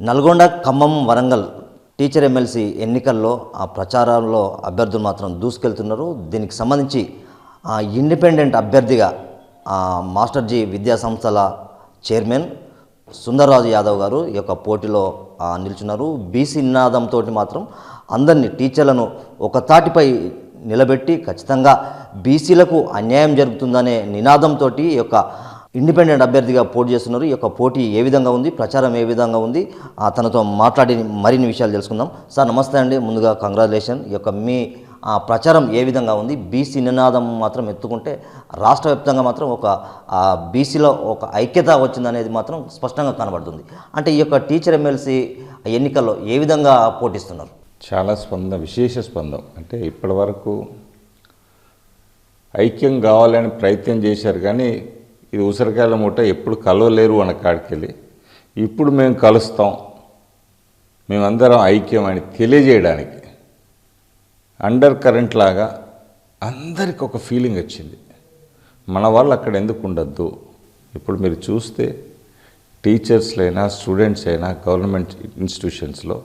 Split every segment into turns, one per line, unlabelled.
Nalgonda Khammam Warangal teacher M L C ఎన్నికల్లో ఆ ప్రచారంలో అభ్యర్థులు మాత్రం దూసుకెళ్తున్నారు. దీనికి సంబంధించి ఆ ఇండిపెండెంట్ అభ్యర్థిగా ఆ మాస్టర్జీ విద్యా సంస్థల చైర్మన్ సుందర్రాజు యాదవ్ గారు ఈ యొక్క పోటీలో నిల్చున్నారు. బీసీ నినాదంతో మాత్రం అందరినీ టీచర్లను ఒక తాటిపై నిలబెట్టి ఖచ్చితంగా బీసీలకు అన్యాయం జరుగుతుందనే నినాదంతో ఈ యొక్క ఇండిపెండెంట్ అభ్యర్థిగా పోటీ చేస్తున్నారు. ఈ యొక్క పోటీ ఏ విధంగా ఉంది? ప్రచారం ఏ విధంగా ఉంది? ఆ, తనతో మాట్లాడి మరిన్ని విషయాలు తెలుసుకుందాం. సార్ నమస్తే అండి. ముందుగా కంగ్రాచులేషన్. ఈ యొక్క మీ ఆ, ప్రచారం ఏ విధంగా ఉంది? బీసీ నినాదం మాత్రం ఎత్తుకుంటే రాష్ట్ర వ్యాప్తంగా మాత్రం ఒక బీసీలో ఒక ఐక్యత వచ్చిందనేది మాత్రం స్పష్టంగా కనబడుతుంది. అంటే ఈ యొక్క టీచర్ ఎమ్మెల్సీ ఎన్నికల్లో ఏ విధంగా పోటీస్తున్నారు?
చాలా స్పందన విశేష స్పందం. అంటే ఇప్పటి వరకు ఐక్యం కావాలని ప్రయత్నం చేశారు కానీ ఇది ఉసిరికాయల మూట ఎప్పుడు కలవలేరు అన్న కాడికెళ్ళి ఇప్పుడు మేము కలుస్తాం. మేమందరం ఐక్యం అని తెలియజేయడానికి అండర్ కరెంట్ లాగా అందరికి ఒక ఫీలింగ్ వచ్చింది. మన వాళ్ళు అక్కడ ఎందుకు ఉండొద్దు? ఇప్పుడు మీరు చూస్తే టీచర్స్లైనా స్టూడెంట్స్ అయినా government ఇన్స్టిట్యూషన్స్లో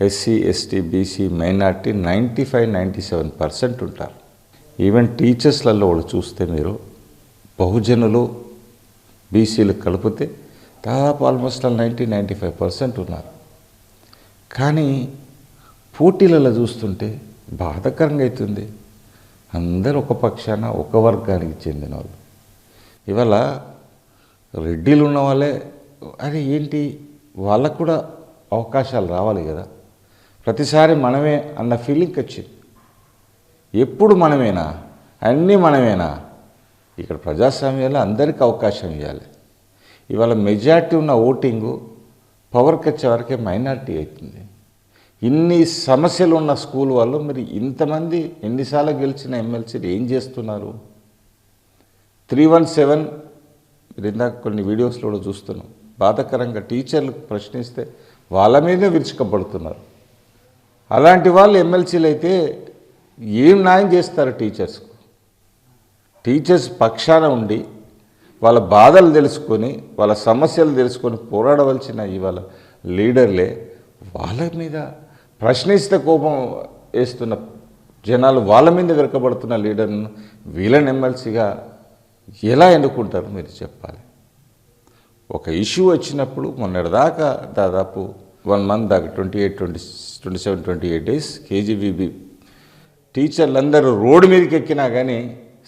S C S T B C minority ninety five ninety seven percent ఉంటారు. ఈవెన్ టీచర్స్లలో కూడా చూస్తే మీరు బహుజనులు బీసీలు కలిపితే దాదాపు almost ninety ninety five percent ఉన్నారు. కానీ పోటీలలో చూస్తుంటే బాధకరంగా అవుతుంది అందరూ ఒక పక్షాన ఒక వర్గానికి చెందిన వాళ్ళు ఇవాళ రెడ్డిలు ఉన్న వాళ్ళే అరే ఏంటి వాళ్ళకు కూడా అవకాశాలు రావాలి కదా. ప్రతిసారి మనమే అన్న ఫీలింగ్ వచ్చింది. ఎప్పుడు మనమేనా? అన్నీ మనమేనా? ఇక్కడ ప్రజాస్వామ్యంలో అందరికీ అవకాశం ఇవ్వాలి. ఇవాళ మెజార్టీ ఉన్న ఓటింగు పవర్కి వచ్చే వరకే మైనార్టీ అవుతుంది. ఇన్ని సమస్యలు ఉన్న స్కూల్ వాళ్ళు మరి ఇంతమంది ఎన్నిసార్లు గెలిచిన ఎమ్మెల్సీలు ఏం చేస్తున్నారు? త్రీ వన్ సెవెన్ మీరు ఇందాక కొన్ని వీడియోస్లో కూడా చూస్తున్నాం. బాధాకరంగా టీచర్లు ప్రశ్నిస్తే వాళ్ళ మీదే విరుచుకపడుతున్నారు అలాంటి వాళ్ళు ఎమ్మెల్సీలు అయితే ఏం న్యాయం చేస్తారు టీచర్స్కు? టీచర్స్ పక్షాన ఉండి వాళ్ళ బాధలు తెలుసుకొని వాళ్ళ సమస్యలు తెలుసుకొని పోరాడవలసిన ఇవాళ లీడర్లే వాళ్ళ మీద ప్రశ్నిస్తే కోపం వేస్తున్న జనాలు వాళ్ళ మీద విరకబడుతున్న లీడర్ను వీళ్ళని ఎమ్మెల్సీగా ఎలా ఎన్నుకుంటారు మీరు చెప్పాలి? ఒక ఇష్యూ వచ్చినప్పుడు మొన్నటిదాకా దాదాపు వన్ మంత్ దాకా twenty eight twenty twenty seven twenty eight days K G B B టీచర్లందరూ road మీదకి ఎక్కినా కానీ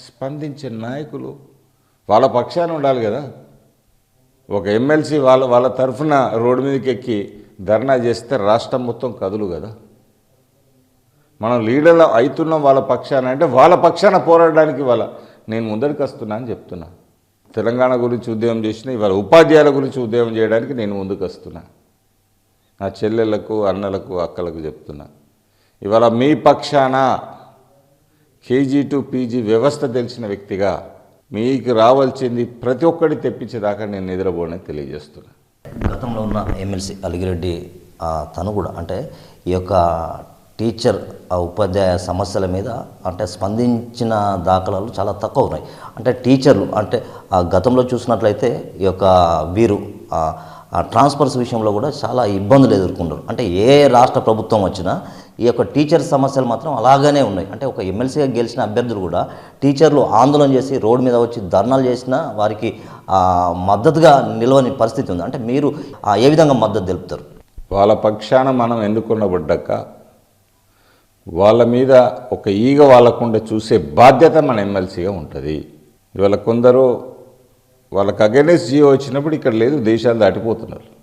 స్పందించే నాయకులు వాళ్ళ పక్షాన ఉండాలి కదా. ఒక ఎమ్మెల్సీ వాళ్ళ వాళ్ళ తరఫున రోడ్డు మీదకి ఎక్కి ధర్నా చేస్తే రాష్ట్రం మొత్తం కదులు కదా. మనం లీడర్లు అవుతున్నాం వాళ్ళ పక్షాన అంటే వాళ్ళ పక్షాన పోరాడడానికి వాళ్ళ నేను ముందరికి వస్తున్నా అని చెప్తున్నా. తెలంగాణ గురించి ఉద్యమం చేసిన ఇవాళ ఉపాధ్యాయుల గురించి ఉద్యమం చేయడానికి నేను ముందుకు వస్తున్నా. నా చెల్లెళ్ళకు అన్నలకు అక్కలకు చెప్తున్నా. ఇవాళ మీ పక్షాన కేజీ టు పీజీ వ్యవస్థ తెలిసిన వ్యక్తిగా మీకు రావాల్సింది ప్రతి ఒక్కటి తెప్పించేదాకా నేను నిద్రపోనని తెలియజేస్తున్నాను
గతంలో ఉన్న ఎమ్మెల్సీ అలిగిరెడ్డి తను కూడా అంటే ఈ యొక్క టీచర్ ఆ ఉపాధ్యాయ సమస్యల మీద అంటే స్పందించిన దాఖలాలు చాలా తక్కువ ఉన్నాయి. అంటే టీచర్లు అంటే ఆ గతంలో చూసినట్లయితే ఈ యొక్క వీరు ట్రాన్స్ఫర్స్ విషయంలో కూడా చాలా ఇబ్బందులు ఎదుర్కొంటారు. అంటే ఏ రాష్ట్ర ప్రభుత్వం వచ్చినా ఈ యొక్క టీచర్ సమస్యలు మాత్రం అలాగనే ఉన్నాయి. అంటే ఒక ఎమ్మెల్సీగా గెలిచిన అభ్యర్థులు కూడా టీచర్లు ఆందోళన చేసి రోడ్డు మీద వచ్చి ధర్నాలు చేసినా వారికి మద్దతుగా నిలవని పరిస్థితి ఉంది. అంటే మీరు ఆ, ఏ విధంగా మద్దతు తెలుపుతారు?
వాళ్ళ పక్షాన మనం ఎందుకున్నబడ్డాక వాళ్ళ మీద ఒక ఈగ వాళ్ళకుండా చూసే బాధ్యత మన ఎమ్మెల్సీగా ఉంటుంది. ఇవాళ కొందరు వాళ్ళకి అగెనెస్ట్ జియో వచ్చినప్పుడు ఇక్కడ లేదు దేశాలు దాటిపోతున్నారు.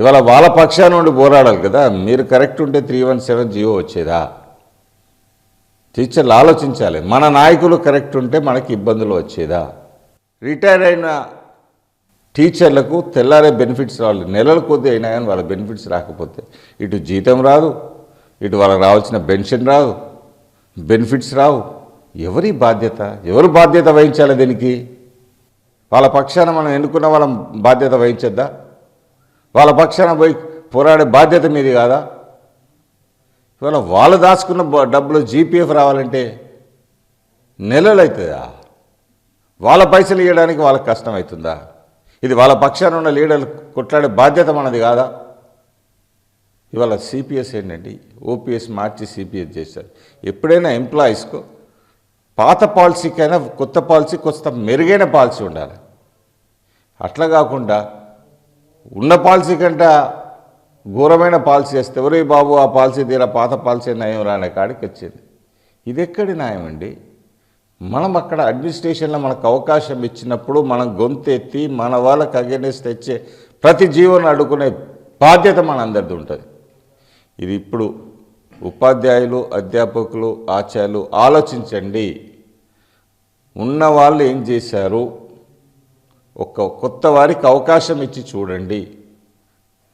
ఇవాళ వాళ్ళ పక్షాన ఉండి పోరాడాలి కదా. మీరు కరెక్ట్ ఉంటే త్రీ వన్ సెవెన్ జియో వచ్చేదా? టీచర్లు ఆలోచించాలి. మన నాయకులు కరెక్ట్ ఉంటే మనకి ఇబ్బందులు వచ్చేదా? రిటైర్ అయిన టీచర్లకు తెల్లారే బెనిఫిట్స్ రావాలి. నెలల కొద్ది అయినా కానీ వాళ్ళ బెనిఫిట్స్ రాకపోతే ఇటు జీతం రాదు ఇటు వాళ్ళకి రావాల్సిన పెన్షన్ రాదు బెనిఫిట్స్ రావు. ఎవరి బాధ్యత? ఎవరు బాధ్యత వహించాలి దీనికి? వాళ్ళ పక్షాన మనం ఎన్నుకున్న వాళ్ళ బాధ్యత వహించద్దా? వాళ్ళ పక్షాన పోయి పోరాడే బాధ్యత మీది కాదా? ఇవాళ వాళ్ళు దాచుకున్న డబ్బులు జీపీఎఫ్ రావాలంటే నెలలు అవుతుందా వాళ్ళ పైసలు ఇవ్వడానికి వాళ్ళకి కష్టం అవుతుందా ఇది వాళ్ళ పక్షాన ఉన్న లీడర్లు కొట్లాడే బాధ్యత మనది కాదా? ఇవాళ సిపిఎస్ ఏంటండి? ఓపీఎస్ మార్చి సిపిఎస్ చేశారు. ఎప్పుడైనా ఎంప్లాయీస్కు పాత పాలసీకైనా కొత్త పాలసీ కొత్త మెరుగైన పాలసీ ఉండాలి. అట్లా కాకుండా ఉన్న పాలసీ కంటే ఘోరమైన పాలసీ వేస్తే ఎవరే బాబు ఆ పాలసీ తీరా పాత పాలసీ నయం రానే కాడికి వచ్చింది. ఇది ఎక్కడి న్యాయం అండి? మనం అక్కడ అడ్మినిస్ట్రేషన్లో మనకు అవకాశం ఇచ్చినప్పుడు మనం గొంతెత్తి మన వాళ్ళకి అగేనెస్ట్ తెచ్చే ప్రతి జీవోని అడుగునే బాధ్యత మనందరిది ఉంటుంది. ఇది ఇప్పుడు ఉపాధ్యాయులు అధ్యాపకులు ఆచార్యులు ఆలోచించండి. ఉన్న వాళ్ళు ఏం చేశారు? ఒక కొత్త వారికి అవకాశం ఇచ్చి చూడండి.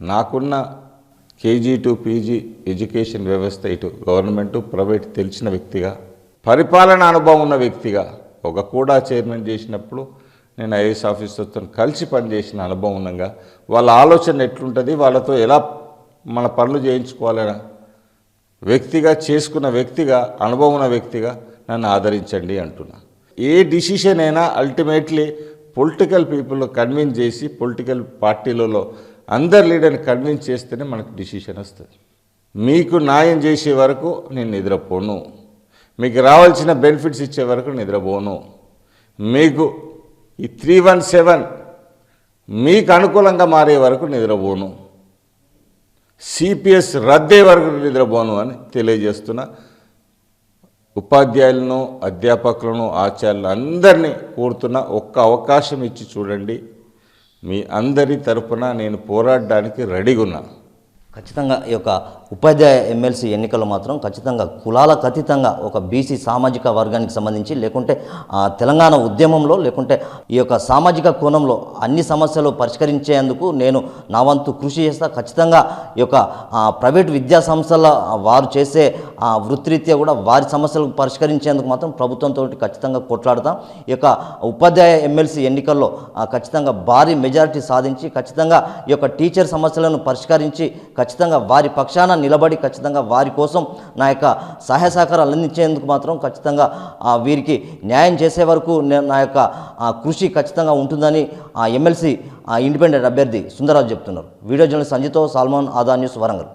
నాకున్న కేజీ టు పీజీ ఎడ్యుకేషన్ వ్యవస్థ ఇటు గవర్నమెంట్ ప్రైవేట్ తెలిసిన వ్యక్తిగా పరిపాలన అనుభవం ఉన్న వ్యక్తిగా ఒక కూడా చైర్మన్ చేసినప్పుడు నేను ఐఏఎస్ ఆఫీసర్తో కలిసి పనిచేసిన అనుభవం ఉండగా వాళ్ళ ఆలోచన ఎట్లుంటుంది వాళ్ళతో ఎలా మన పనులు చేయించుకోవాలన్న వ్యక్తిగా చేసుకున్న వ్యక్తిగా అనుభవం ఉన్న వ్యక్తిగా నన్ను ఆదరించండి అంటున్నా. ఏ డిసిషన్ అయినా అల్టిమేట్లీ పొలిటికల్ పీపుల్ కన్విన్స్ చేసి పొలిటికల్ పార్టీలలో అందరు లీడర్ని కన్విన్స్ చేస్తేనే మనకు డిసిషన్ వస్తుంది. మీకు న్యాయం చేసే వరకు నేను నిద్రపోను. మీకు రావాల్సిన బెనిఫిట్స్ ఇచ్చే వరకు నిద్రపోను. మీకు ఈ త్రీ వన్ సెవెన్ మీకు అనుకూలంగా మారే వరకు నిద్రపోను. సిపిఎస్ రద్దే వరకు నిద్రపోను అని తెలియజేస్తున్నా. ఉపాధ్యాయులను అధ్యాపకులను ఆచార్యులను అందరినీ కోరుతున్న ఒక్క అవకాశం ఇచ్చి చూడండి. మీ అందరి తరపున నేను పోరాడడానికి రెడీగా ఉన్నాను.
ఖచ్చితంగా ఈ యొక్క ఉపాధ్యాయ ఎమ్మెల్సీ ఎన్నికలు మాత్రం ఖచ్చితంగా కులాలకు అతీతంగా ఒక బీసీ సామాజిక వర్గానికి సంబంధించి లేకుంటే తెలంగాణ ఉద్యమంలో లేకుంటే ఈ యొక్క సామాజిక కోణంలో అన్ని సమస్యలు పరిష్కరించేందుకు నేను నా వంతు కృషి చేస్తా. ఖచ్చితంగా ఈ యొక్క ప్రైవేట్ విద్యా సంస్థల వారు చేసే వృత్తిరీత్యా కూడా వారి సమస్యలు పరిష్కరించేందుకు మాత్రం ప్రభుత్వంతో ఖచ్చితంగా కొట్లాడతాం. ఈ యొక్క ఉపాధ్యాయ ఎమ్మెల్సీ ఎన్నికల్లో ఖచ్చితంగా భారీ మెజారిటీ సాధించి ఖచ్చితంగా ఈ యొక్క టీచర్ సమస్యలను పరిష్కరించి ఖచ్చితంగా వారి పక్షాన నిలబడి ఖచ్చితంగా వారి కోసం నా యొక్క సహాయ సహకారాలు అందించేందుకు మాత్రం ఖచ్చితంగా వీరికి న్యాయం చేసే వరకు నా యొక్క కృషి ఖచ్చితంగా ఉంటుందని ఆ ఎమ్మెల్సీ ఇండిపెండెంట్ అభ్యర్థి సుందరరాజు చెప్తున్నారు. వీడియో జర్నలిస్ట్ సంజయ్తో సాల్మాన్ ఆదా న్యూస్ వరంగల్.